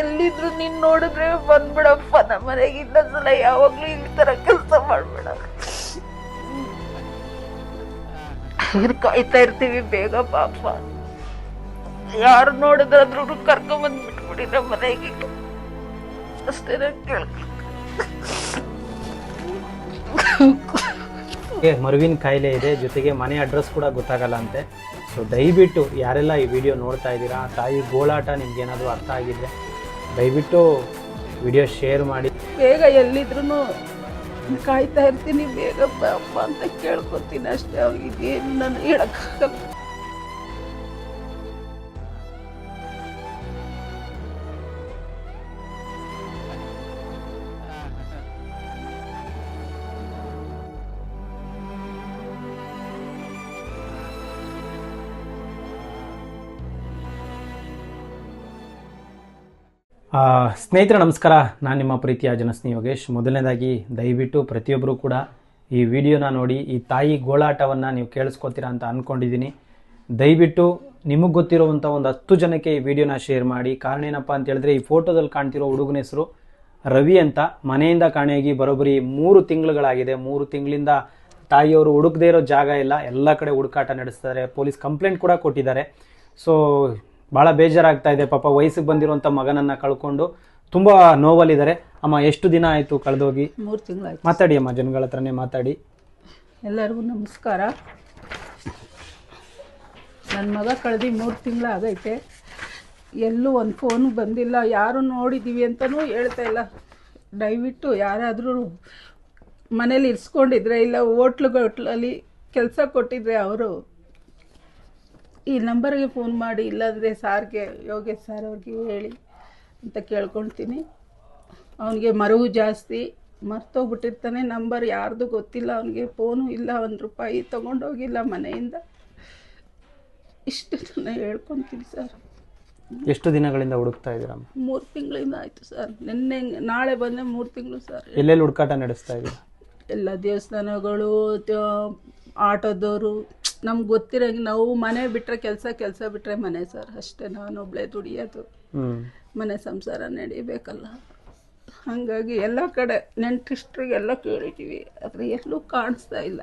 ಎಲ್ಲಿದ್ರು ನೀನ್ ನೋಡಿದ್ರೆ ಬಂದ್ಬಿಡಪ್ಪ. ನಮ್ಮ ಮನೆಗೆ ಇನ್ನೊಂದ್ಸಲ ಯಾವಾಗ್ಲೂ ಈ ತರ ಕೆಲಸ ಮಾಡ್ಬೇಡ. ಕಾಯ್ತಾ ಇರ್ತೀವಿ ಬೇಗ ಪಾಪ. ಯಾರು ನೋಡಿದ್ರಾದ್ರೂ ಕರ್ಕೊಂಡ್ ಬಂದ್ಬಿಟ್ಬಿಡಿ ನಮ್ಮ ಮನೆಗೆ. ಅಷ್ಟೇ ಕೇಳ ಮರುವಿನ ಕಾಯಿಲೆ ಇದೆ. ಜೊತೆಗೆ ಮನೆ ಅಡ್ರೆಸ್ ಕೂಡ ಗೊತ್ತಾಗಲ್ಲ ಅಂತೆ. ಸೊ ದಯವಿಟ್ಟು ಯಾರೆಲ್ಲ ಈ ವಿಡಿಯೋ ನೋಡ್ತಾ ಇದ್ದೀರಾ, ಆ ತಾಯಿ ಗೋಳಾಟ ನಿಮ್ಗೇನಾದರೂ ಅರ್ಥ ಆಗಿದ್ರೆ ದಯವಿಟ್ಟು ವಿಡಿಯೋ ಶೇರ್ ಮಾಡಿ. ಬೇಗ ಎಲ್ಲಿದ್ರು ಕಾಯ್ತಾ ಇರ್ತೀನಿ, ಬೇಗ ಅಪ್ಪ ಅಂತ ಕೇಳ್ಕೊತೀನಿ ಅಷ್ಟೇ, ಅವ್ರಿಗೆ ನಾನು ಹೇಳಕ್ಕಾಗಲ್ಲ. ಸ್ನೇಹಿತರೆ, ನಮಸ್ಕಾರ. ನಾನು ನಿಮ್ಮ ಪ್ರೀತಿಯ ಜನಸ್ನಿ ಯೋಗೇಶ್. ಮೊದಲನೇದಾಗಿ, ದಯವಿಟ್ಟು ಪ್ರತಿಯೊಬ್ಬರೂ ಕೂಡ ಈ ವಿಡಿಯೋನ ನೋಡಿ, ಈ ತಾಯಿ ಗೋಳಾಟವನ್ನು ನೀವು ಕೇಳಿಸ್ಕೊತೀರಾ ಅಂತ ಅಂದ್ಕೊಂಡಿದ್ದೀನಿ ದಯವಿಟ್ಟು ನಿಮಗೆ ಗೊತ್ತಿರುವಂಥ ಒಂದು ಹತ್ತು ಜನಕ್ಕೆ ಈ ವಿಡಿಯೋನ ಶೇರ್ ಮಾಡಿ. ಕಾರಣ ಏನಪ್ಪ ಅಂತ ಹೇಳಿದ್ರೆ, ಈ ಫೋಟೋದಲ್ಲಿ ಕಾಣ್ತಿರೋ ಹುಡುಗನ ಹೆಸರು ರವಿ ಅಂತ. ಮನೆಯಿಂದ ಕಾಣೆಯಾಗಿ ಬರೋಬ್ಬರಿ ಮೂರು ತಿಂಗಳುಗಳಾಗಿದೆ. ಮೂರು ತಿಂಗಳಿಂದ ತಾಯಿಯವರು ಹುಡುಕದೇ ಇರೋ ಜಾಗ ಇಲ್ಲ. ಎಲ್ಲ ಕಡೆ ಹುಡುಕಾಟ ನಡೆಸ್ತಾರೆ. ಪೊಲೀಸ್ ಕಂಪ್ಲೇಂಟ್ ಕೂಡ ಕೊಟ್ಟಿದ್ದಾರೆ. ಸೊ ಭಾಳ ಬೇಜಾರಾಗ್ತಾ ಇದೆ. ಪಾಪ ವಯಸ್ಸಿಗೆ ಬಂದಿರುವಂಥ ಮಗನನ್ನ ಕಳ್ಕೊಂಡು ತುಂಬ ನೋವಲ್ಲಿದ್ದಾರೆ. ಅಮ್ಮ ಎಷ್ಟು ದಿನ ಆಯಿತು ಕಳೆದೋಗಿ? ಮೂರು ತಿಂಗಳಾಯ್ತು. ಮಾತಾಡಿ ಅಮ್ಮ ಜನಗಳ ಹತ್ರನೇ ಮಾತಾಡಿ. ಎಲ್ಲರಿಗೂ ನಮಸ್ಕಾರ. ನನ್ನ ಮಗ ಕಳೆದು ಮೂರು ತಿಂಗಳು ಆಗೈತೆ. ಎಲ್ಲೂ ಒಂದು ಫೋನು ಬಂದಿಲ್ಲ. ಯಾರು ನೋಡಿದ್ದೀವಿ ಅಂತಲೂ ಹೇಳ್ತಾ ಇಲ್ಲ. ದಯವಿಟ್ಟು ಯಾರಾದರೂ ಮನೇಲಿ ಇರಿಸ್ಕೊಂಡಿದ್ರೆ ಇಲ್ಲ ಹೋಟ್ಲುಗಳಲ್ಲಿ ಕೆಲಸ ಕೊಟ್ಟಿದ್ರೆ ಅವರು ಈ ನಂಬರ್ಗೆ ಫೋನ್ ಮಾಡಿ ಇಲ್ಲಾಂದರೆ ಸಾರ್ಗೆ ಯೋಗೇಶ್ ಸರ್ ಅವ್ರಿಗೆ ಹೇಳಿ ಅಂತ ಕೇಳ್ಕೊಳ್ತೀನಿ. ಅವನಿಗೆ ಮರವು ಜಾಸ್ತಿ ಮರ್ತೋಗ್ಬಿಟ್ಟಿರ್ತಾನೆ ನಂಬರ್ ಯಾರ್ದು ಗೊತ್ತಿಲ್ಲ ಅವನಿಗೆ ಫೋನು ಇಲ್ಲ ಒಂದು ರೂಪಾಯಿ ತೊಗೊಂಡೋಗಿಲ್ಲ ಮನೆಯಿಂದ. ಇಷ್ಟು ನಾನು ಹೇಳ್ಕೊತೀನಿ ಸರ್. ಎಷ್ಟು ದಿನಗಳಿಂದ ಹುಡುಕ್ತಾ ಇದ್ದೀರಮ್ಮ ಮೂರು ತಿಂಗಳಿಂದ ಆಯಿತು ಸರ್. ನಿನ್ನೆ ನಾಳೆ ಬಂದರೆ ಮೂರು ತಿಂಗಳು ಸರ್. ಎಲ್ಲೆಲ್ಲಿ ಹುಡುಕಾಟ ನಡೆಸ್ತಾ ಇದ್ದೀರಾ? ಎಲ್ಲ ದೇವಸ್ಥಾನಗಳು ತ- ಆಟೋದವರು ನಮ್ಗೆ ಗೊತ್ತಿರಂಗೆ ನಾವು ಮನೆ ಬಿಟ್ಟರೆ ಕೆಲಸ ಕೆಲಸ ಬಿಟ್ಟರೆ ಮನೆ ಸರ್. ಅಷ್ಟೇ ನಾನು ಒಬ್ಳೆ ದುಡಿಯೋದು. ಮನೆ ಸಂಸಾರ ನಡಿಬೇಕಲ್ಲ. ಹಾಗಾಗಿ ಎಲ್ಲ ಕಡೆ ನೆಂಟಿಸ್ಟ್ರಿಗೆಲ್ಲ ಕೇಳಿದ್ದೀವಿ ಆದರೆ ಎಲ್ಲೂ ಕಾಣಿಸ್ತಾ ಇಲ್ಲ.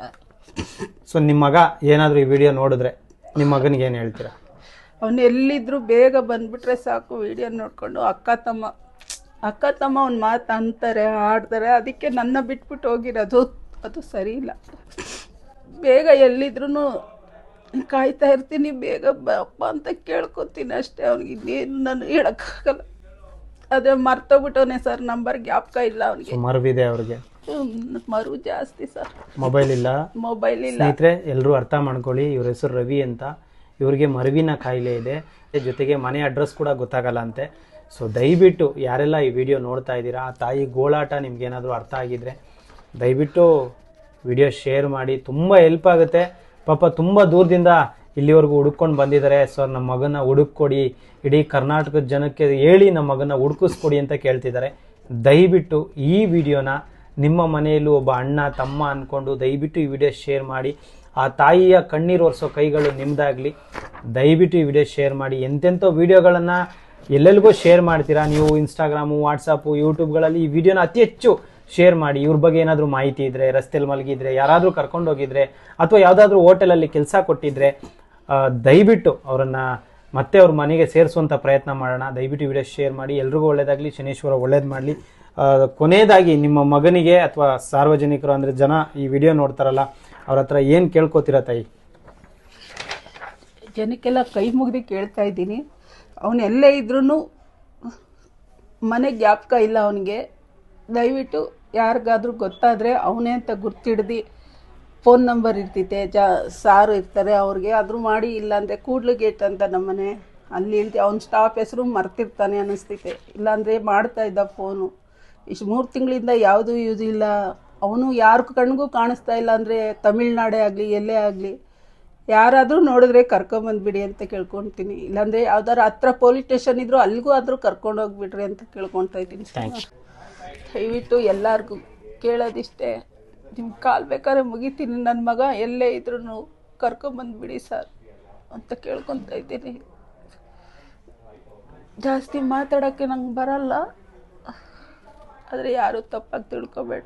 ಸೊ ನಿಮ್ಮ ಮಗ ಏನಾದರೂ ಈ ವಿಡಿಯೋ ನೋಡಿದ್ರೆ ನಿಮ್ಮ ಮಗನಿಗೆ ಏನು ಹೇಳ್ತೀರಾ? ಅವನು ಎಲ್ಲಿದ್ರು ಬೇಗ ಬಂದ್ಬಿಟ್ರೆ ಸಾಕು ವಿಡಿಯೋ ನೋಡಿಕೊಂಡು. ಅಕ್ಕ ತಮ್ಮ ಅಕ್ಕ ತಮ್ಮ ಅವ್ನು ಮಾತು ಅಂತಾರೆ ಆಡ್ತಾರೆ ಅದಕ್ಕೆ ನನ್ನ ಬಿಟ್ಬಿಟ್ಟು ಹೋಗಿರೋದು. ಅದು ಸರಿ ಇಲ್ಲ. ಬೇಗ ಎಲ್ಲಿದ್ರು ಕಾಯ್ತಾ ಇರ್ತೀನಿ ಬೇಗ ಬಪ್ಪ ಅಂತ ಕೇಳ್ಕೊತೀನಿ ಅಷ್ಟೇ. ಅವ್ನಿಗೆ ಇನ್ನೇನು ನಾನು ಹೇಳೋಕ್ಕಾಗಲ್ಲ. ಅದೇ ಮರ್ತೋಗ್ಬಿಟ್ಟವನೇ ಸರ್ ನಂಬರ್ ಜ್ಞಾಪಕ ಇಲ್ಲ ಅವನಿಗೆ. ಮರವಿದೆ ಮರುವಿದೆ ಅವ್ರಿಗೆ? ಮರು ಜಾಸ್ತಿ ಸರ್. ಮೊಬೈಲ್ ಇಲ್ಲ? ಮೊಬೈಲ್ ಇಲ್ಲ. ಸ್ನೇಹಿತರೆ ಎಲ್ಲರೂ ಅರ್ಥ ಮಾಡ್ಕೊಳ್ಳಿ ಇವ್ರ ಹೆಸರು ರವಿ ಅಂತ. ಇವ್ರಿಗೆ ಮರವಿನ ಕಾಯಿಲೆ ಇದೆ. ಜೊತೆಗೆ ಮನೆ ಅಡ್ರೆಸ್ ಕೂಡ ಗೊತ್ತಾಗಲ್ಲ ಅಂತೆ. ಸೊ ದಯವಿಟ್ಟು ಯಾರೆಲ್ಲ ಈ ವಿಡಿಯೋ ನೋಡ್ತಾ ಇದ್ದೀರಾ ಆ ತಾಯಿ ಗೋಳಾಟ ನಿಮ್ಗೇನಾದರೂ ಅರ್ಥ ಆಗಿದ್ರೆ ದಯವಿಟ್ಟು ವಿಡಿಯೋ ಶೇರ್ ಮಾಡಿ, ತುಂಬ ಹೆಲ್ಪ್ ಆಗುತ್ತೆ. ಪಾಪ ತುಂಬ ದೂರದಿಂದ ಇಲ್ಲಿವರೆಗೂ ಹುಡುಕೊಂಡು ಬಂದಿದ್ದಾರೆ. ಸರ್ ನಮ್ಮ ಮಗನ ಹುಡುಕೊಡಿ ಇಡೀ ಕರ್ನಾಟಕದ ಜನಕ್ಕೆ ಹೇಳಿ ನಮ್ಮ ಮಗನ ಹುಡುಕಿಸ್ಕೊಡಿ ಅಂತ ಕೇಳ್ತಿದ್ದಾರೆ. ದಯವಿಟ್ಟು ಈ ವಿಡಿಯೋನ ನಿಮ್ಮ ಮನೆಯಲ್ಲೂ ಒಬ್ಬ ಅಣ್ಣ, ತಮ್ಮ ಅಂದ್ಕೊಂಡು ದಯವಿಟ್ಟು ಈ ವಿಡಿಯೋ ಶೇರ್ ಮಾಡಿ. ಆ ತಾಯಿಯ ಕಣ್ಣೀರು ಒರೆಸೋ ಕೈಗಳು ನಿಮ್ಮದಾಗಲಿ ದಯವಿಟ್ಟು ಈ ವಿಡಿಯೋ ಶೇರ್ ಮಾಡಿ. ಎಂತೆಂಥ ವೀಡಿಯೋಗಳನ್ನು ಎಲ್ಲೆಲ್ಲಿಗೂ ಶೇರ್ ಮಾಡ್ತೀರಾ? ನೀವು ಇನ್ಸ್ಟಾಗ್ರಾಮು ವಾಟ್ಸಪ್ಪು ಯೂಟ್ಯೂಬ್ಗಳಲ್ಲಿ ಈ ವಿಡಿಯೋನ ಅತಿ ಹೆಚ್ಚು ಶೇರ್ ಮಾಡಿ, ಇವ್ರ ಬಗ್ಗೆ ಏನಾದರೂ ಮಾಹಿತಿ ಇದ್ದರೆ ರಸ್ತೆಯಲ್ಲಿ ಮಲಗಿದ್ರೆ, ಯಾರಾದರೂ ಕರ್ಕೊಂಡೋಗಿದ್ರೆ ಅಥವಾ ಯಾವುದಾದ್ರೂ ಹೋಟೆಲಲ್ಲಿ ಕೆಲಸ ಕೊಟ್ಟಿದ್ರೆ ದಯವಿಟ್ಟು ಅವರನ್ನು ಮತ್ತೆ ಅವ್ರ ಮನೆಗೆ ಸೇರಿಸುವಂಥ ಪ್ರಯತ್ನ ಮಾಡೋಣ. ದಯವಿಟ್ಟು ವಿಡಿಯೋ ಶೇರ್ ಮಾಡಿ, ಎಲ್ರಿಗೂ ಒಳ್ಳೇದಾಗಲಿ, ಶನೇಶ್ವರ ಒಳ್ಳೇದು ಮಾಡಲಿ. ಕೊನೆಯದಾಗಿ ನಿಮ್ಮ ಮಗನಿಗೆ ಅಥವಾ ಸಾರ್ವಜನಿಕರು ಅಂದರೆ ಜನ ಈ ವಿಡಿಯೋ ನೋಡ್ತಾರಲ್ಲ, ಅವ್ರ ಹತ್ರ ಏನು ಕೇಳ್ಕೊತೀರ ತಾಯಿ? ಜನಕ್ಕೆಲ್ಲ ಕೈ ಮುಗಿದು ಕೇಳ್ತಾ ಇದ್ದೀನಿ. ಅವನೆಲ್ಲೇ ಇದ್ರೂ ಮನೆ ಜ್ಞಾಪಕ ಇಲ್ಲ ಅವನಿಗೆ. ದಯವಿಟ್ಟು ಯಾರಿಗಾದ್ರೂ ಗೊತ್ತಾದರೆ ಅವನೇ ಅಂತ ಗುರ್ತಿಡ್ದು ಫೋನ್ ನಂಬರ್ ಇರ್ತೈತೆ, ಜಾ, ಸಾರು ಇರ್ತಾರೆ ಅವ್ರಿಗೆ, ಆದರೂ ಮಾಡಿ, ಇಲ್ಲಾಂದರೆ ಕೂಡ್ಲು ಗೇಟ್ ಅಂತ ನಮ್ಮನೆ. ಅಲ್ಲಿ ಇಳ್ತಿ ಅವ್ನ ಸ್ಟಾಪ್ ಹೆಸರು ಮರ್ತಿರ್ತಾನೆ ಅನ್ನಿಸ್ತೈತೆ. ಇಲ್ಲಾಂದರೆ ಮಾಡ್ತಾ ಇದ್ದ ಫೋನು. ಇಷ್ಟು ಮೂರು ತಿಂಗಳಿಂದ ಯಾವುದೂ ಯೂಸ್ ಇಲ್ಲ. ಅವನು ಯಾರ ಕಣ್ಗೂ ಕಾಣಿಸ್ತಾ ಇಲ್ಲ ಅಂದರೆ ತಮಿಳ್ನಾಡೇ ಆಗಲಿ, ಎಲ್ಲೇ ಆಗಲಿ. ಯಾರಾದರೂ ನೋಡಿದ್ರೆ ಕರ್ಕೊಂಬಂದ್ಬಿಡಿ ಅಂತ ಕೇಳ್ಕೊತೀನಿ. ಇಲ್ಲಾಂದರೆ ಯಾವ್ದಾರು ಹತ್ರ ಪೊಲೀಸ್ ಸ್ಟೇಷನ್ ಇದ್ರು ಅಲ್ಲಿಗೂ ಆದರೂ ಕರ್ಕೊಂಡೋಗ್ಬಿಡ್ರಿ ಅಂತ ಕೇಳ್ಕೊತಾ ಇದ್ದೀನಿ. ಥ್ಯಾಂಕ್ಸ್ ದಯವಿಟ್ಟು ಎಲ್ಲರಿಗೂ ಕೇಳೋದಿಷ್ಟೇ. ನಿಮ್ಮ ಕಾಲು ಬೇಕಾದ್ರೆ ಮುಗಿತೀನಿ. ನನ್ನ ಮಗ ಎಲ್ಲೇ ಇದ್ರೂ ಕರ್ಕೊಂಬಂದ್ಬಿಡಿ ಸರ್ ಅಂತ ಕೇಳ್ಕೊತಾ ಇದ್ದೀನಿ. ಜಾಸ್ತಿ ಮಾತಾಡೋಕ್ಕೆ ನಂಗೆ ಬರಲ್ಲ. ಆದರೆ ಯಾರು ತಪ್ಪಾಗಿ ತಿಳ್ಕೊಬೇಡ.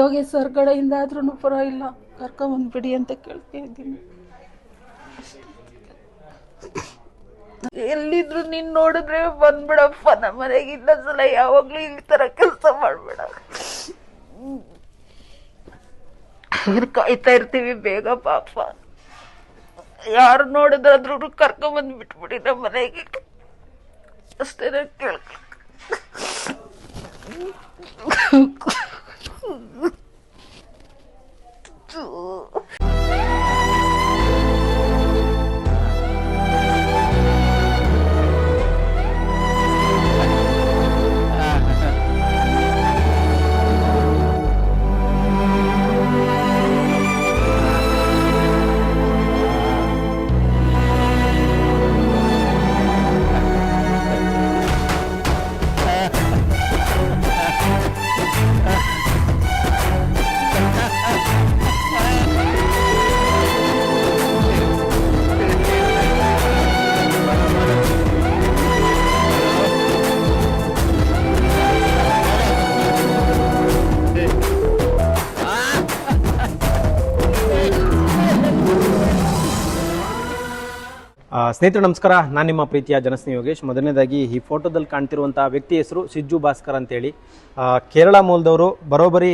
ಯೋಗೇಶ್ ಸರ್ ಕಡೆಯಿಂದ ಆದ್ರೂ ಪರವಾಗಿಲ್ಲ ಕರ್ಕೊಂಬಂದ್ಬಿಡಿ ಅಂತ ಕೇಳ್ತಾ ಇದ್ದೀನಿ. ಎಲ್ಲಿದ್ರು ನೀನ್ ನೋಡಿದ್ರೆ ಬಂದ್ಬಿಡಪ್ಪ ನಮ್ಮ ಮನೆಗೆ ಇನ್ನೊಂದ್ಸಲ ಯಾವಾಗ್ಲೂ ಈ ತರ ಕೆಲಸ ಮಾಡ್ಬೇಡ. ಕಾಯ್ತಾ ಇರ್ತೀವಿ ಬೇಗ ಪಾಪ. ಯಾರು ನೋಡಿದ್ರಾದ್ರೂ ಕರ್ಕೊಂಬಂದ್ ಬಿಟ್ಬಿಡಿ ನಮ್ಮ ಮನೆಗೆ. ಅಷ್ಟೇ ಕೇಳ್ಕ. ಸ್ನೇಹಿತರೆ, ನಮಸ್ಕಾರ. ನಾನು ನಿಮ್ಮ ಪ್ರೀತಿಯ ಜನಸ್ನೇಹಿ ಯೋಗೇಶ್. ಮೊದಲನೇದಾಗಿ ಈ ಫೋಟೋದಲ್ಲಿ ಕಾಣ್ತಿರುವಂಥ ವ್ಯಕ್ತಿ ಹೆಸರು ಸಿಜ್ಜು ಭಾಸ್ಕರ್ ಅಂತೇಳಿ. ಕೇರಳ ಮೂಲದವರು ಬರೋಬ್ಬರಿ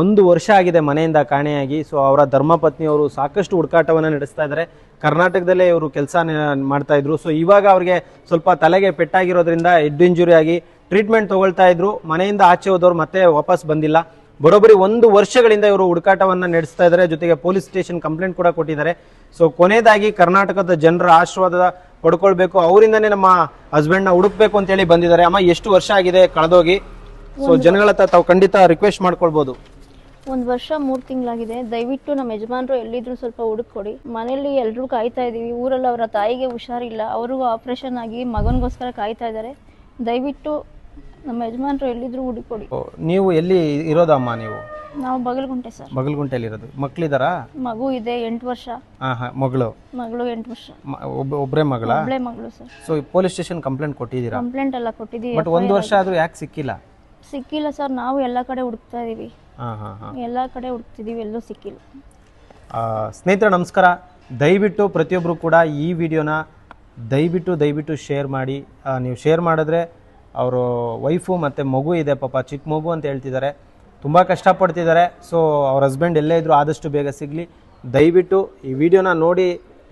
ಒಂದು ವರ್ಷ ಆಗಿದೆ ಮನೆಯಿಂದ ಕಾಣೆಯಾಗಿ. ಸೊ ಅವರ ಧರ್ಮಪತ್ನಿಯವರು ಸಾಕಷ್ಟು ಹುಡುಕಾಟವನ್ನು ನಡೆಸ್ತಾ ಇದ್ದಾರೆ. ಕರ್ನಾಟಕದಲ್ಲೇ ಇವರು ಕೆಲಸ ಮಾಡ್ತಾ ಇದ್ರು. ಸೊ ಇವಾಗ ಅವ್ರಿಗೆ ಸ್ವಲ್ಪ ತಲೆಗೆ ಪೆಟ್ಟಾಗಿರೋದ್ರಿಂದ ಹೆಡ್ ಇಂಜುರಿ ಆಗಿ ಟ್ರೀಟ್ಮೆಂಟ್ ತೊಗೊಳ್ತಾ ಇದ್ರು. ಮನೆಯಿಂದ ಆಚೆ ಹೋದವ್ರು ಮತ್ತೆ ವಾಪಸ್ ಬಂದಿಲ್ಲ. ಬರೋಬ್ಬರಿ ಒಂದು ವರ್ಷಗಳಿಂದ ಇವರು ಹುಡುಕಾಟವನ್ನ ನಡೆಸ್ತಾ ಇದ್ದಾರೆ. ಜೊತೆಗೆ ಪೊಲೀಸ್ ಸ್ಟೇಷನ್ ಕಂಪ್ಲೇಂಟ್ ಕೂಡ ಕೊಟ್ಟಿದ್ದಾರೆ. ಸೊ ಕೊನೆಯದಾಗಿ ಕರ್ನಾಟಕದ ಜನರ ಆಶೀರ್ವಾದ ಪಡ್ಕೊಳ್ಬೇಕು. ಅವರಿಂದನೇ ನಮ್ಮ ಹಸ್ಬೆಂಡ್ನ ಹುಡುಕ್ಬೇಕು ಅಂತ ಹೇಳಿ ಬಂದಿದ್ದಾರೆ. ಅಮ್ಮ ಎಷ್ಟು ವರ್ಷ ಆಗಿದೆ ಕಳೆದೋಗಿ? ಸೊ ಜನಗಳ ಹತ್ರ ತಾವು ಖಂಡಿತ ರಿಕ್ವೆಸ್ಟ್ ಮಾಡ್ಕೊಳ್ಬಹುದು ಒಂದು ವರ್ಷ ಮೂರ್ ತಿಂಗಳಾಗಿದೆ. ದಯವಿಟ್ಟು ನಮ್ಮ ಯಜಮಾನರು ಎಲ್ಲಿದ್ರು ಸ್ವಲ್ಪ ಹುಡುಕೊಡಿ ಮನೆಯಲ್ಲಿ ಎಲ್ಲರೂ ಕಾಯ್ತಾ ಇದ್ದೀವಿ ಊರಲ್ಲಿ ಅವರ ತಾಯಿಗೆ ಹುಷಾರಿಲ್ಲ. ಅವರು ಆಪರೇಷನ್ ಆಗಿ ಮಗನಿಗೋಸ್ಕರ ಕಾಯ್ತಾ ಇದ್ದಾರೆ. ದಯವಿಟ್ಟು ನಮ್ಮ ಯಜಮಾನರು ಎಲ್ಲಿದ್ರು ಹುಡುಕೊಡಿ ನೀವು ಎಲ್ಲಿ ಇರೋದಮ್ಮ ನೀವು? ನಾವು ಬಗಲ್ಗುಂಟೆ ಸರ್. ಬಗಲ್ಗುಂಟೆಯಲ್ಲಿ ಇರೋದು. ಮಕ್ಳಿದಾರಾ? ಮಗು ಇದೆ ಎಂಟು ವರ್ಷ. ಹಾ ಹಾ ಮಗಳು? ಮಗಳು ಎಂಟು ವರ್ಷ. ಮ- ಒಬ್ಬ ಒಬ್ಬರೇ ಮಗಳ? ಒಬ್ಳೆ ಮಗಳು sir. So police station complaint ಕೊಟ್ಟಿದ್ದೀರಾ? ಕಂಪ್ಲೇಂಟ್ ಎಲ್ಲ ಕೊಟ್ಟಿದ್ದೀವಿ ಬಟ್ ಒಂದು ವರ್ಷ ಆದ್ರೂ ಯಾಕೆ ಸಿಕ್ಕಿಲ್ಲ? ಸಿಕ್ಕಿಲ್ಲ ಸರ್ ನಾವು ಎಲ್ಲ ಕಡೆ ಹುಡುಕ್ತಾ ಇದೀವಿ. ಹಾ ಹಾ ಹಾ. ಎಲ್ಲ ಕಡೆ ಹುಡುಕ್ತಿದೀವಿ ಎಲ್ಲೂ ಸಿಕ್ಕಿಲ್ಲ. ಆ, ಸ್ನೇಹಿತರೆ ನಮಸ್ಕಾರ. ದಯವಿಟ್ಟು ಪ್ರತಿಯೊಬ್ಬರು ಕೂಡ ಈ ವಿಡಿಯೋನ ದಯವಿಟ್ಟು ದಯವಿಟ್ಟು ಶೇರ್ ಮಾಡಿ. ಆ, ನೀವು ಶೇರ್ ಮಾಡಿದ್ರೆ ಅವರು ವೈಫು ಮತ್ತು ಮಗು ಇದೆ ಪಾಪ, ಚಿಕ್ಕ ಮಗು ಅಂತ ಹೇಳ್ತಿದ್ದಾರೆ. ತುಂಬ ಕಷ್ಟಪಡ್ತಿದ್ದಾರೆ. ಸೊ ಅವ್ರ ಹಸ್ಬೆಂಡ್ ಎಲ್ಲೇ ಇದ್ದರೂ ಆದಷ್ಟು ಬೇಗ ಸಿಗಲಿ. ದಯವಿಟ್ಟು ಈ ವಿಡಿಯೋನ ನೋಡಿ,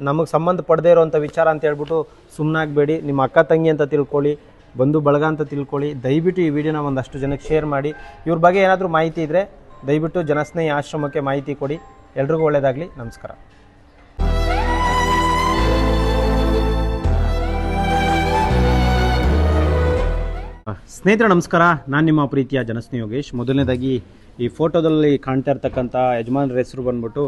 ನಮಗೆ ಸಂಬಂಧಪಡದೇ ಇರೋವಂಥ ವಿಚಾರ ಅಂತ ಹೇಳ್ಬಿಟ್ಟು ಸುಮ್ಮನಾಗಬೇಡಿ ನಿಮ್ಮ ಅಕ್ಕ ತಂಗಿ ಅಂತ ತಿಳ್ಕೊಳ್ಳಿ, ಬಂಧು ಬಳಗ ಅಂತ ತಿಳ್ಕೊಳ್ಳಿ. ದಯವಿಟ್ಟು ಈ ವಿಡಿಯೋನ ಒಂದಷ್ಟು ಜನಕ್ಕೆ ಶೇರ್ ಮಾಡಿ. ಇವ್ರ ಬಗ್ಗೆ ಏನಾದರೂ ಮಾಹಿತಿ ಇದ್ದರೆ ದಯವಿಟ್ಟು ಜನಸ್ನೇಹಿ ಆಶ್ರಮಕ್ಕೆ ಮಾಹಿತಿ ಕೊಡಿ. ಎಲ್ರಿಗೂ ಒಳ್ಳೆಯದಾಗಲಿ ನಮಸ್ಕಾರ. ಸ್ನೇಹಿತರೆ, ನಮಸ್ಕಾರ. ನಾನು ನಿಮ್ಮ ಪ್ರೀತಿಯ ಜನಸ್ನಿ ಯೋಗೇಶ್. ಮೊದಲನೇದಾಗಿ ಈ ಫೋಟೋದಲ್ಲಿ ಕಾಣ್ತಾ ಇರ್ತಕ್ಕಂಥ ಯಜಮಾನ್ರ ಹೆಸರು ಬಂದ್ಬಿಟ್ಟು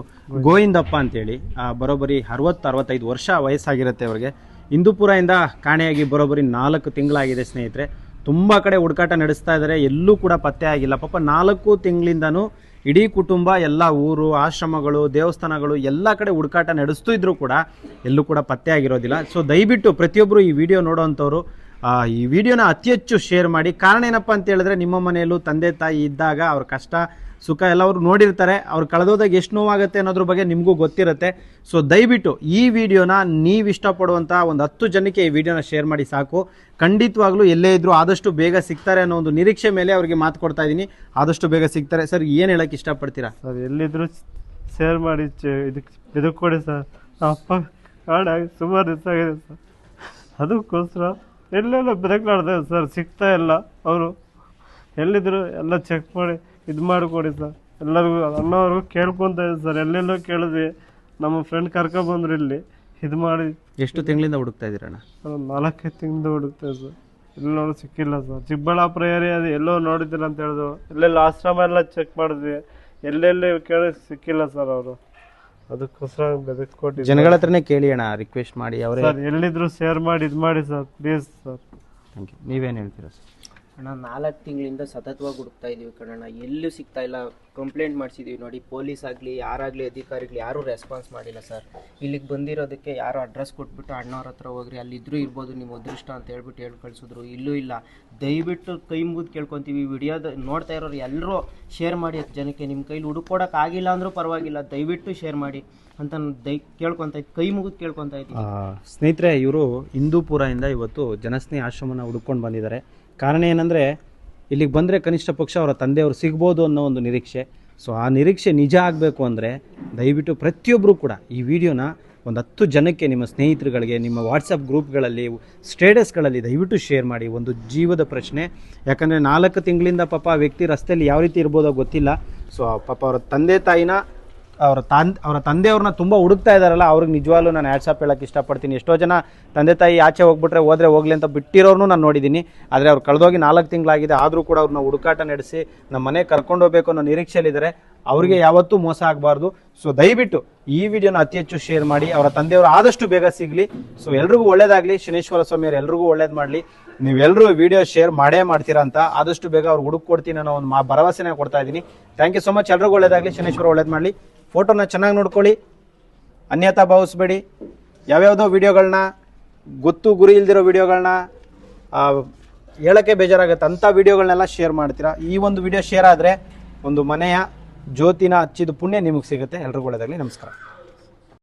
ಗೋವಿಂದಪ್ಪ ಅಂತೇಳಿ. ಬರೋಬ್ಬರಿ ಅರವತ್ತು ಅರವತ್ತೈದು ವರ್ಷ ವಯಸ್ಸಾಗಿರುತ್ತೆ ಅವ್ರಿಗೆ. ಹಿಂದೂಪುರದಿಂದ ಕಾಣೆಯಾಗಿ ಬರೋಬ್ಬರಿ ನಾಲ್ಕು ತಿಂಗಳಾಗಿದೆ ಸ್ನೇಹಿತರೆ. ತುಂಬ ಕಡೆ ಹುಡುಕಾಟ ನಡೆಸ್ತಾ ಇದ್ದಾರೆ. ಎಲ್ಲೂ ಕೂಡ ಪತ್ತೆ ಆಗಿಲ್ಲ. ಪಾಪ ನಾಲ್ಕು ತಿಂಗಳಿಂದನೂ ಇಡೀ ಕುಟುಂಬ, ಎಲ್ಲ ಊರು, ಆಶ್ರಮಗಳು, ದೇವಸ್ಥಾನಗಳು, ಎಲ್ಲ ಕಡೆ ಹುಡುಕಾಟ ನಡೆಸ್ತು ಇದ್ರೂ ಕೂಡ ಎಲ್ಲೂ ಕೂಡ ಪತ್ತೆ ಆಗಿರೋದಿಲ್ಲ. ಸೊ ದಯವಿಟ್ಟು ಪ್ರತಿಯೊಬ್ಬರು ಈ ವಿಡಿಯೋ ನೋಡೋವಂಥವ್ರು ಈ ವಿಡಿಯೋನ ಅತಿ ಹೆಚ್ಚು ಶೇರ್ ಮಾಡಿ. ಕಾರಣ ಏನಪ್ಪ ಅಂತ ಹೇಳಿದ್ರೆ, ನಿಮ್ಮ ಮನೆಯಲ್ಲೂ ತಂದೆ ತಾಯಿ ಇದ್ದಾಗ ಅವ್ರ ಕಷ್ಟ, ಸುಖ ಎಲ್ಲ ಅವರು ನೋಡಿರ್ತಾರೆ. ಅವ್ರು ಕಳೆದೋದಾಗ ಎಷ್ಟು ನೋವಾಗುತ್ತೆ ಅನ್ನೋದ್ರ ಬಗ್ಗೆ ನಿಮಗೂ ಗೊತ್ತಿರುತ್ತೆ. ಸೊ ದಯವಿಟ್ಟು ಈ ವಿಡಿಯೋನ ನೀವು ಇಷ್ಟಪಡುವಂಥ ಒಂದು ಹತ್ತು ಜನಕ್ಕೆ ಈ ವಿಡಿಯೋನ ಶೇರ್ ಮಾಡಿ ಸಾಕು. ಖಂಡಿತವಾಗ್ಲೂ ಎಲ್ಲೇ ಇದ್ದರೂ ಆದಷ್ಟು ಬೇಗ ಸಿಗ್ತಾರೆ ಅನ್ನೋ ಒಂದು ನಿರೀಕ್ಷೆ ಮೇಲೆ ಅವರಿಗೆ ಮಾತು ಕೊಡ್ತಾ ಇದ್ದೀನಿ. ಆದಷ್ಟು ಬೇಗ ಸಿಗ್ತಾರೆ. ಸರ್, ಏನು ಹೇಳಕ್ಕೆ ಇಷ್ಟಪಡ್ತೀರಾ? ಸರ್, ಎಲ್ಲಿದ್ರು ಶೇರ್ ಮಾಡಿ ಇದಕ್ಕೆ ಇದಕ್ಕೆ ಕೊಡಿ ಸರ್. ಅಪ್ಪ ಕಾಡಾಗಿ ಸುಮಾರು ದಿವಸ ಆಗಿದೆ ಸರ್. ಅದಕ್ಕೋಸ್ಕರ ಎಲ್ಲೆಲ್ಲ ಬೆದಕ್ಲಾಡ್ತಾರೆ ಸರ್ ಸಿಗ್ತಾ ಇಲ್ಲ. ಅವರು ಎಲ್ಲಿದ್ರು ಎಲ್ಲ ಚೆಕ್ ಮಾಡಿ ಇದು ಮಾಡಿಕೊಡಿ ಸರ್. ಎಲ್ಲರಿಗೂ ಅನ್ನೋರ್ಗು ಕೇಳ್ಕೊಂತ ಇದ್ದೀವಿ ಸರ್. ಎಲ್ಲೆಲ್ಲೋ ಕೇಳಿದ್ವಿ. ನಮ್ಮ ಫ್ರೆಂಡ್ ಕರ್ಕೊಬಂದ್ರು ಇಲ್ಲಿ. ಇದು ಮಾಡಿ. ಎಷ್ಟು ತಿಂಗಳಿಂದ ಹುಡುಕ್ತಾ ಇದ್ದೀರಣ್ಣ ಒಂದು ನಾಲ್ಕೈದು ತಿಂಗಳಿಂದ ಹುಡುಕ್ತಾ ಸರ್. ಎಲ್ಲೋ ಸಿಕ್ಕಿಲ್ಲ ಸರ್. ಚಿಕ್ಕಬಳ್ಳಾಪುರ ಏರಿಯಾ ಅದು ಎಲ್ಲೋ ನೋಡಿದ್ದೀರ ಅಂತ ಹೇಳಿದ್ರು ಎಲ್ಲೆಲ್ಲ ಆಶ್ರಮ ಎಲ್ಲ ಚೆಕ್ ಮಾಡಿದ್ವಿ. ಎಲ್ಲೆಲ್ಲಿ ಕೇಳಿ ಸಿಕ್ಕಿಲ್ಲ ಸರ್ ಅವರು. ಅದಕ್ಕೋಸ್ಕರ ಬೆದಕ್ ಕೊಟ್ಟಿದ್ವಿ ಜನಗಳ ಹತ್ರನೇ ಕೇಳಿ ಅಣ್ಣ ರಿಕ್ವೆಸ್ಟ್ ಮಾಡಿ ಅವರೇ ಸರ್ ಎಲ್ಲಿದ್ರು ಶೇರ್ ಮಾಡಿ ಇದು ಮಾಡಿ sir please sir. Thank you ನೀವೇನು ಹೇಳ್ತೀರಾ ಸರ್? ಅಣ್ಣ, ನಾಲ್ಕು ತಿಂಗಳಿಂದ ಸತತವಾಗಿ ಹುಡುಕ್ತಾ ಇದೀವಿ ಕಣಣ್ಣ. ಎಲ್ಲೂ ಸಿಗ್ತಾ ಇಲ್ಲ. ಕಂಪ್ಲೇಂಟ್ ಮಾಡಿಸಿದೀವಿ ನೋಡಿ, ಪೊಲೀಸ್ ಆಗಲಿ, ಯಾರಾಗಲಿ ಅಧಿಕಾರಿಗಳು ಯಾರೂ ರೆಸ್ಪಾನ್ಸ್ ಮಾಡಿಲ್ಲ ಸರ್ ಇಲ್ಲಿಗೆ ಬಂದಿರೋದಕ್ಕೆ ಯಾರೋ ಅಡ್ರೆಸ್ ಕೊಟ್ಬಿಟ್ಟು ಅಣ್ಣವ್ರ ಹತ್ರ ಹೋಗ್ರಿ ಅಲ್ಲಿದ್ದರೂ ಇರ್ಬೋದು ನಿಮ್ಮ ಅದೃಷ್ಟ ಅಂತ ಹೇಳ್ಬಿಟ್ಟು ಹೇಳಿ ಕಳಿಸಿದ್ರು. ಇಲ್ಲೂ ಇಲ್ಲ. ದಯವಿಟ್ಟು ಕೈ ಮುಗಿದು ಕೇಳ್ಕೊತೀವಿ. ವಿಡಿಯೋದ ನೋಡ್ತಾ ಇರೋರು ಎಲ್ಲರೂ ಶೇರ್ ಮಾಡಿ ಹತ್ತು ಜನಕ್ಕೆ. ನಿಮ್ಮ ಕೈಲಿ ಹುಡುಕೊಡಕ್ಕೆ ಆಗಿಲ್ಲ ಅಂದರೂ ಪರವಾಗಿಲ್ಲ. ದಯವಿಟ್ಟು ಶೇರ್ ಮಾಡಿ ಅಂತ ನಾನು ದೈ ಕೇಳ್ಕೊತಾ ಕೈ ಮುಗಿದು ಕೇಳ್ಕೊತಾ ಇದ್ದೀನಿ. ಸ್ನೇಹಿತರೆ, ಇವರು ಹಿಂದೂಪುರದಿಂದ ಇವತ್ತು ಜನಸ್ನೇಹಿ ಆಶ್ರಮನ ಹುಡುಕೊಂಡು ಬಂದಿದ್ದಾರೆ. ಕಾರಣ ಏನಂದರೆ, ಇಲ್ಲಿಗೆ ಬಂದರೆ ಕನಿಷ್ಠ ಪಕ್ಷ ಅವರ ತಂದೆಯವರು ಸಿಗ್ಬೋದು ಅನ್ನೋ ಒಂದು ನಿರೀಕ್ಷೆ. ಸೊ ಆ ನಿರೀಕ್ಷೆ ನಿಜ ಆಗಬೇಕು ಅಂದರೆ, ದಯವಿಟ್ಟು ಪ್ರತಿಯೊಬ್ಬರೂ ಕೂಡ ಈ ವಿಡಿಯೋನ ಒಂದು ಹತ್ತು ಜನಕ್ಕೆ ನಿಮ್ಮ ಸ್ನೇಹಿತರುಗಳಿಗೆ, ನಿಮ್ಮ ವಾಟ್ಸಪ್ ಗ್ರೂಪ್ಗಳಲ್ಲಿ, ಸ್ಟೇಟಸ್ಗಳಲ್ಲಿ ದಯವಿಟ್ಟು ಶೇರ್ ಮಾಡಿ. ಒಂದು ಜೀವದ ಪ್ರಶ್ನೆ. ಯಾಕಂದರೆ ನಾಲ್ಕು ತಿಂಗಳಿಂದ ಪಾಪ ವ್ಯಕ್ತಿ ರಸ್ತೆಯಲ್ಲಿ ಯಾವ ರೀತಿ ಇರ್ಬೋದೋ ಗೊತ್ತಿಲ್ಲ. ಸೊ ಪಾಪ ಅವರ ತಂದೆ ತಾಯಿನ ಅವರ ತಾನ್ ಅವರ ತಂದೆಯವ್ರನ್ನ ತುಂಬ ಹುಡುಕ್ತಾ ಇದ್ದಾರಲ್ಲ ಅವ್ರಿಗೆ ನಿಜವಾಗ್ಲೂ ನಾನು ಆ್ಯಡ್ಸಪ್ ಹೇಳಕ್ಕೆ ಇಷ್ಟಪಡ್ತೀನಿ. ಎಷ್ಟೋ ಜನ ತಂದೆ ತಾಯಿ ಆಚೆ ಹೋಗ್ಬಿಟ್ರೆ ಹೋದ್ರೆ ಹೋಗ್ಲಿ ಅಂತ ಬಿಟ್ಟಿರೋರ್ನು ನಾನು ನೋಡಿದ್ದೀನಿ. ಆದರೆ ಅವ್ರು ಕಳೆದೋಗಿ ನಾಲ್ಕು ತಿಂಗಳಾಗಿದೆ, ಆದರೂ ಕೂಡ ಅವ್ರನ್ನ ಹುಡುಕಾಟ ನಡೆಸಿ ನಮ್ಮ ಮನೆಗೆ ಕರ್ಕೊಂಡು ಹೋಗ್ಬೇಕು ಅನ್ನೋ ನಿರೀಕ್ಷೆಯಲ್ಲಿದ್ದಾರೆ ಅವ್ರಿಗೆ ಯಾವತ್ತೂ ಮೋಸ ಆಗಬಾರ್ದು. ಸೊ ದಯವಿಟ್ಟು ಈ ವಿಡಿಯೋನ ಅತಿ ಹೆಚ್ಚು ಶೇರ್ ಮಾಡಿ, ಅವರ ತಂದೆಯವರು ಆದಷ್ಟು ಬೇಗ ಸಿಗಲಿ. ಸೊ ಎಲ್ರಿಗೂ ಒಳ್ಳೇದಾಗಲಿ, ಶನೇಶ್ವರ ಸ್ವಾಮಿಯವರು ಎಲ್ರಿಗೂ ಒಳ್ಳೇದು ಮಾಡಲಿ. ನೀವೆಲ್ಲರೂ ವಿಡಿಯೋ ಶೇರ್ ಮಾಡೇ ಮಾಡ್ತೀರಾ ಅಂತ ಆದಷ್ಟು ಬೇಗ ಅವ್ರು ಹುಡುಕ್ ಕೊಡ್ತೀನಿ ಅನ್ನೋ ಒಂದು ಮಾ, ಭರವಸೆನ ಕೊಡ್ತಾ ಇದ್ದೀನಿ. ಥ್ಯಾಂಕ್ ಯು ಸೊ ಮಚ್ ಎಲ್ರಿಗೂ ಒಳ್ಳೇದಾಗಲಿ, ಶನೇಶ್ವರ ಒಳ್ಳೇದು ಮಾಡಲಿ. ಫೋಟೋನ ಚೆನ್ನಾಗಿ ನೋಡ್ಕೊಳ್ಳಿ. ಅನ್ಯತಾ ಭಾವಿಸ್ಬೇಡಿ. ಯಾವ್ಯಾವುದೋ ವಿಡಿಯೋಗಳನ್ನ ಗೊತ್ತು ಗುರಿ ಇಲ್ದಿರೋ ವಿಡಿಯೋಗಳನ್ನ ಹೇಳೋಕ್ಕೆ ಬೇಜಾರಾಗುತ್ತೆ. ಅಂಥ ವಿಡಿಯೋಗಳನ್ನೆಲ್ಲ ಶೇರ್ ಮಾಡ್ತೀರಾ? ಈ ಒಂದು ವಿಡಿಯೋ ಶೇರ್ ಆದರೆ ಒಂದು ಮನೆಯ ಜ್ಯೋತಿನ ಹಚ್ಚಿದ ಪುಣ್ಯ ನಿಮಗೆ ಸಿಗುತ್ತೆ. ಎಲ್ರಿಗೂ ಒಳ್ಳೆಯದಾಗಲಿ ನಮಸ್ಕಾರ.